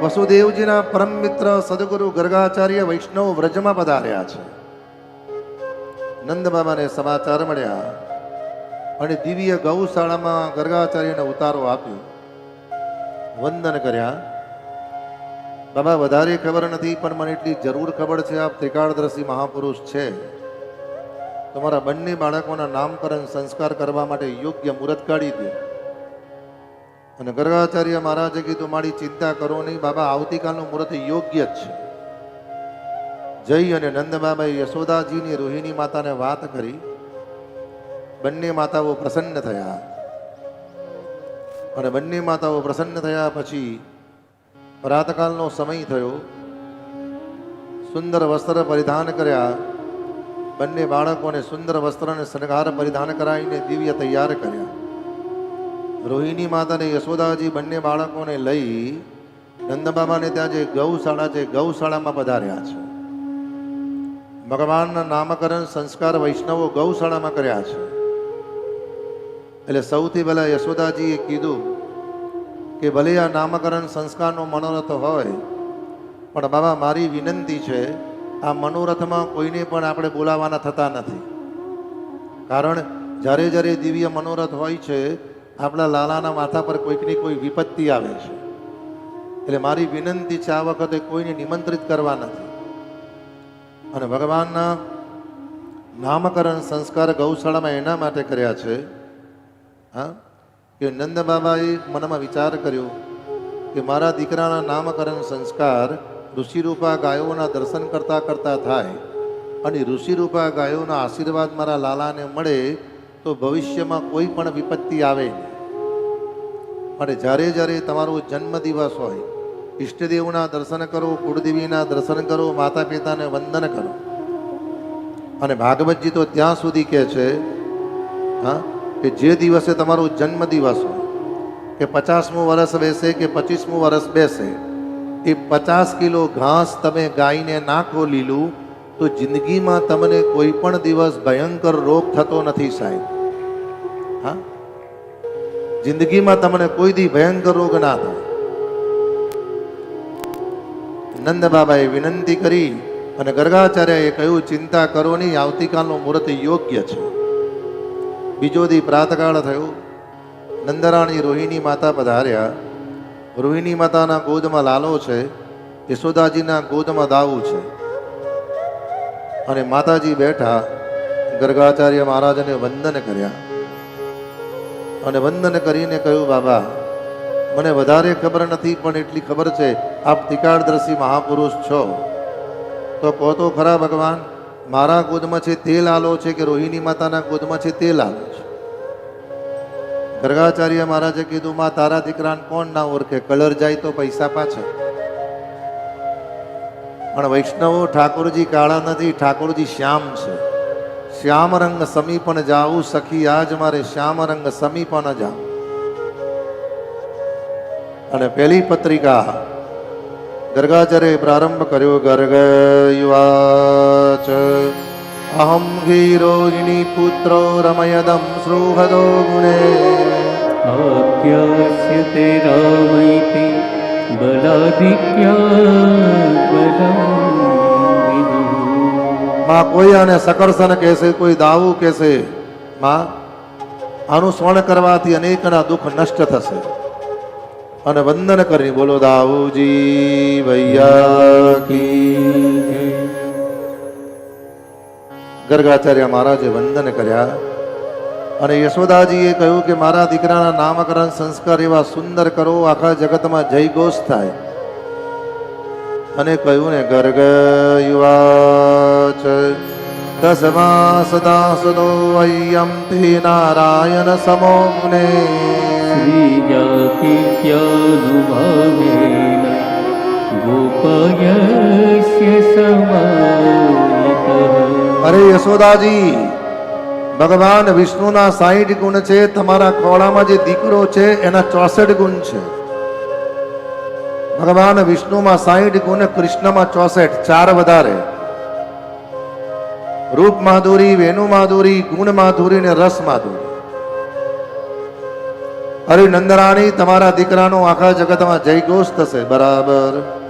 વસુદેવજીના પરમ મિત્ર સદગુરુ ગર્ગાચાર્ય વૈષ્ણવ વ્રજમાં પધાર્યા છે. નંદ બાબાને સમાચાર મળ્યા. અને દિવ્ય ગૌશાળામાં ગર્ગાચાર્યને ઉતારો આપ્યો. વંદન કર્યા. બાબા, વધારે ખબર નથી, પણ મને એટલી જરૂર ખબર છે, આપ ત્રિકાળદર્શી મહાપુરુષ છે. તમારા બંને બાળકોના નામકરણ સંસ્કાર કરવા માટે યોગ્ય મુહૂર્ત કાઢી દો. અને ગર્ગાચાર્ય મહારાજે કીધું, મારી ચિંતા કરો નહીં, બાબા, આવતીકાલનું મુહૂર્ત યોગ્ય જ છે. જઈ અને નંદબાબાએ યશોદાજીની રોહિણી માતાને વાત કરી. બંને માતાઓ પ્રસન્ન થયા. અને બંને માતાઓ પ્રસન્ન થયા પછી પ્રાતકાલનો સમય થયો. સુંદર વસ્ત્ર પરિધાન કર્યા. બંને બાળકોને સુંદર વસ્ત્ર અને શણગાર પરિધાન કરાવીને દિવ્ય તૈયાર કર્યા. રોહિણી માતાને યશોદાજી બંને બાળકોને લઈ નંદબાબાને ત્યાં જે ગૌશાળા છે, ગૌશાળામાં પધાર્યા છે. ભગવાનના નામકરણ સંસ્કાર વૈષ્ણવો ગૌશાળામાં કર્યા છે. એટલે સૌથી પહેલાં યશોદાજીએ કીધું કે ભલે આ નામકરણ સંસ્કારનો મનોરથ હોય, પણ બાબા મારી વિનંતી છે, આ મનોરથમાં કોઈને પણ આપણે બોલાવાના થતા નથી. કારણ જ્યારે જ્યારે દિવ્ય મનોરથ હોય છે આપણા લાલાના માથા પર કોઈકની કોઈ વિપત્તિ આવે છે. એટલે મારી વિનંતી છે આ વખતે કોઈને નિમંત્રિત કરવા નથી. અને ભગવાનના નામકરણ સંસ્કાર ગૌશાળામાં એના માટે કર્યા છે, હા? કે નંદ બાબાએ મનમાં વિચાર કર્યો કે મારા દીકરાના નામકરણ સંસ્કાર ઋષિરૂપા ગાયોના દર્શન કરતાં કરતાં થાય અને ઋષિરૂપા ગાયોના આશીર્વાદ મારા લાલાને મળે તો ભવિષ્યમાં કોઈ પણ વિપત્તિ આવે નહીં. અને જ્યારે જ્યારે તમારો જન્મદિવસ હોય, ઈષ્ટદેવના દર્શન કરો, કુળદેવીના દર્શન કરો માતા પિતાને વંદન કરો. અને ભાગવતજી તો ત્યાં સુધી કહે છે, હા, કે જે દિવસે તમારો જન્મદિવસ હોય, કે પચાસમું વર્ષ બેસે કે પચીસમું વર્ષ બેસે, એ પચાસ કિલો ઘાસ તમે ગાયને નાખો લીલું, તો જિંદગીમાં તમને કોઈ પણ દિવસ ભયંકર રોગ થતો નથી સાહેબ. હા? જિંદગીમાં તમને કોઈ દી ભયંકર રોગ ના થાય. નંદ બાબાએ વિનંતી કરી અને ગર્ગાચાર્યએ કહ્યું, ચિંતા કરો નહીં, આવતીકાલનું મુહૂર્ત યોગ્ય છે. બીજો દી પ્રાતકાળ થયો. નંદરાણી રોહિણી માતા પધાર્યા. રોહિણી માતાના ગોદમાં લાલો છે, યશોદાજીના ગોદમાં દાવું છે. અને માતાજી બેઠા ગર્ગાચાર્ય મહારાજને વંદન કર્યા. અને વંદન કરીને કહ્યું, બાબા, મને વધારે ખબર નથી, પણ એટલી ખબર છે, આપ ત્રિકાળદર્શી મહાપુરુષ છો. તો કહો તો ખરા ભગવાન, મારા ગોદમાં છે તે લાલો છે કે રોહિણી માતાના ગોદમાં છે તે લાલો છે? ગર્ગાચાર્ય મહારાજે કીધું, માં, તારા દીકરાને કોણ ના ઓળખે? કલર જાય તો પૈસા પાછળ પણ વૈષ્ણવો ઠાકોરજી કાળા નથી, ઠાકોરજી શ્યામ છે. શ્યામરંગ સમીપન જાઉં, સખી, આજ મારે શ્યામરંગ સમીપન જાઉં. અને પહેલી પત્રિકા ગર્ગાચાર્ય પ્રારંભ કર્યો ગર્ગ યુવાચ અહમ ગીરોહિણી પુત્રો રમયદમ શ્રુહદો ગુણે. આપ્યાસ્ય તે રામૈતિ બલાધિક્યા બલા માં કોઈ આને સકરસન કહેશે, કોઈ દાવું કહેશે, માં, આનું સ્મરણ કરવાથી અનેકના દુઃખ નષ્ટ થશે. અને વંદન કરી બોલો દાવુજી ભૈયા ગર્ગાચાર્ય મહારાજે વંદન કર્યા અને યશોદાજીએ કહ્યું કે મારા દીકરાના નામકરણ સંસ્કાર એવા સુંદર કરો, આખા જગતમાં જય ઘોષ થાય. અને કહ્યું ને ગર્ગ યુવાચ તસ્મા સદા સદો અયમ તે નારાયણ સમો મુને. શ્રીજાતિત્યનુભવેન ગોપયસ્ય સમાહિતઃ। અરે યશોદાજી ભગવાન વિષ્ણુના સાહીઠ ગુણ છે તમારા ખોળામાં જે દીકરો છે એના ચોસઠ ગુણ છે. ભગવાન વિષ્ણુમાં સાહીઠ ગુણ કૃષ્ણમાં ચોસઠ, ચાર વધારે. રૂપ માધુરી, વેણુ માધુરી, ગુણ માધુરી ને રસ માધુરી. અરે નંદરાણી તમારા દીકરાનો આખા જગતમાં જય ઘોષ થશે. બરાબર.